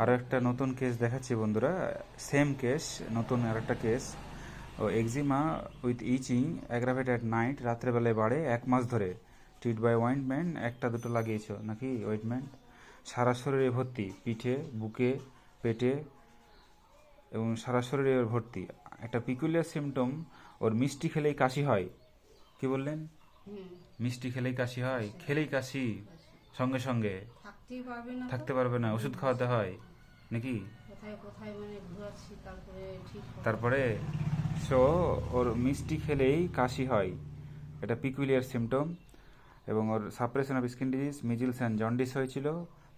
আরও একটা নতুন কেস দেখাচ্ছি বন্ধুরা। সেম কেস নতুন আর একটা case O eczema with itching aggravate at night রাত্রেবেলায় বাড়ে এক মাস ধরে। ট্রিট বাই ওয়েন্টমেন্ট একটা দুটো লাগিয়েছ নাকি ওয়েন্টমেন্ট সারা শরীরে ভর্তি পিঠে বুকে পেটে এবং সারা শরীরে ওর ভর্তি। একটা পিকুলিয়ার সিমটম ওর মিষ্টি খেলেই কাশি হয়। কি বললেন? মিষ্টি খেলেই কাশি হয় খেলেই কাশি। সঙ্গে সঙ্গে থাকতেই পারবে না থাকতে পারবে না ওষুধ খাওয়াতে হয়। নাকি? কোথায় কোথায় মানে ঘোরাচ্ছি তারপরে ঠিক তারপরে সো ওর মিষ্টি খেলেই কাশি হয়। এটা পিকুলিয়ার সিমটম এবং ওর suppression of skin disease measles and jaundice হয়েছিল।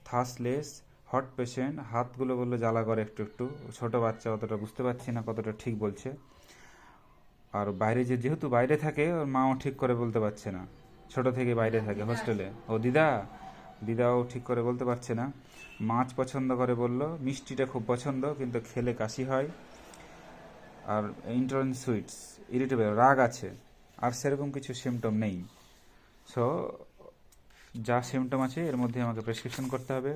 থাসলেস হট পেশেন্ট হাতগুলো বলল জ্বালা করে একটু একটু। ছোট বাচ্চা অতটা বুঝতে পারছি না কতটা ঠিক বলছে। আর বাইরে যে যেহেতু বাইরে থাকে ওর মাও ঠিক করে বলতে পারছে না। ছোট থেকে বাইরে থাকে হোস্টেলে ও দিদা দিদাও ঠিক করে বলতে পারছে না। মাছ পছন্দ করে বলল, মিষ্টিটা খুব পছন্দ, কিন্তু খেলে কাশি হয়। আর ইন্টারন সুইটস ইরিটেবল রাগ আছে, আর সেরকম কিছু সিমটম নেই। সো যা সিমটম আছে, এর মধ্যে আমাকে প্রেসক্রিপশন করতে হবে।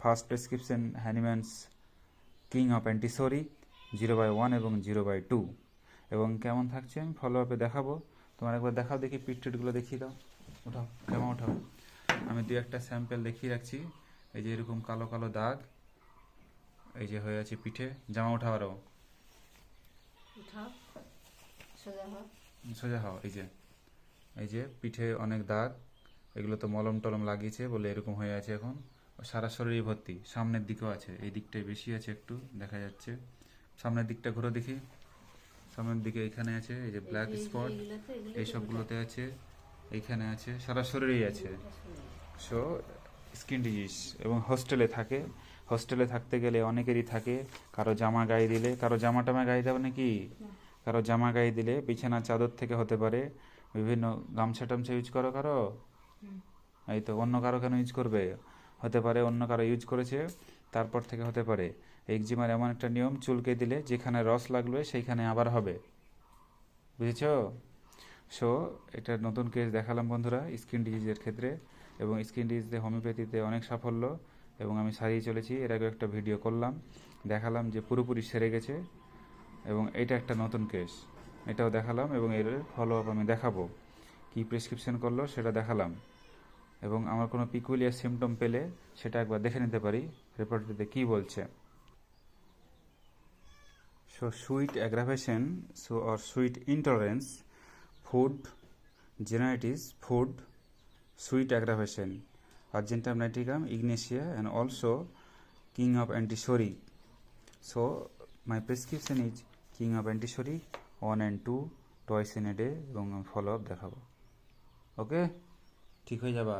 First prescription Hahnemann's king of antipsoric zero by one এবং জিরো বাই টু এবং কেমন থাকছে, আমি ফলো আপে দেখাবো। তোমার একবার দেখাও, দেখি পিট টিটগুলো দেখিয়ে দাও। ওঠাও কেমন ওঠাও আমি দু একটা স্যাম্পেল দেখিয়ে রাখছি। এই যে এরকম কালো কালো দাগ এই যে হয়ে আছে পিঠে জামা ওঠাও আরও সোজা হও। এই যে। এই যে পিঠে অনেক দাগ এগুলো তো মলম টলম লাগিয়েছে বলে এরকম হয়ে আছে এখন। সারা শরীরে ভর্তি সামনের দিকেও আছে এই দিকটায় বেশি আছে একটু দেখা যাচ্ছে। সামনের দিকটা ঘুরে দেখি। সামনের দিকে এখানে আছে এই যে ব্ল্যাক স্পট এইগুলোতে এগুলো এই সবগুলোতে আছে। এইখানে আছে, সারা শরীরেই আছে। সো স্কিন ডিজিজ এবং হোস্টেলে থাকে। হোস্টেলে থাকতে গেলে অনেকেরই থাকে, কারও জামা গায়ে দিলে, কারও জামা টামা গায়ে দেবে নাকি কারও জামা গায়ে দিলে বিছানা চাদর থেকে হতে পারে, বিভিন্ন গামছা টামছা ইউজ করো কারও? এই তো, অন্য কারও কেন ইউজ করবে? হতে পারে অন্য কারও ইউজ করেছে, তারপর থেকে হতে পারে। একজিমার এমন একটা নিয়ম, চুলকে দিলে যেখানে রস লাগবে সেইখানে আবার হবে। বুঝেছ? সো এটা নতুন কেস দেখালাম বন্ধুরা স্কিন ডিজিজের ক্ষেত্রে। এবং স্কিন ডিজিজে হোমিওপ্যাথিতে অনেক সাফল্য। এবং আমি সারিয়ে চলেছি এর আগে একটা ভিডিও করলাম। দেখালাম যে পুরোপুরি সেরে গেছে। এবং এটা একটা নতুন কেস এটাও দেখালাম এবং এর ফলো আপ আমি দেখাবো। কি প্রেসক্রিপশন করল সেটা দেখালাম। এবং আমার কোনো পিকুলিয়ার সিমটম পেলে সেটা একবার দেখে নিতে পারি। রিপোর্টটিতে কী বলছে। So sweet aggravation so or sweet intolerance, food, generitis, food, sweet aggravation, Argentum nitricum, ignatia, and also king of antisoric. So my prescription is king of antisoric, one and two, twice in a day এবং follow up দেখাবো okay ঠিক হয়ে যাবা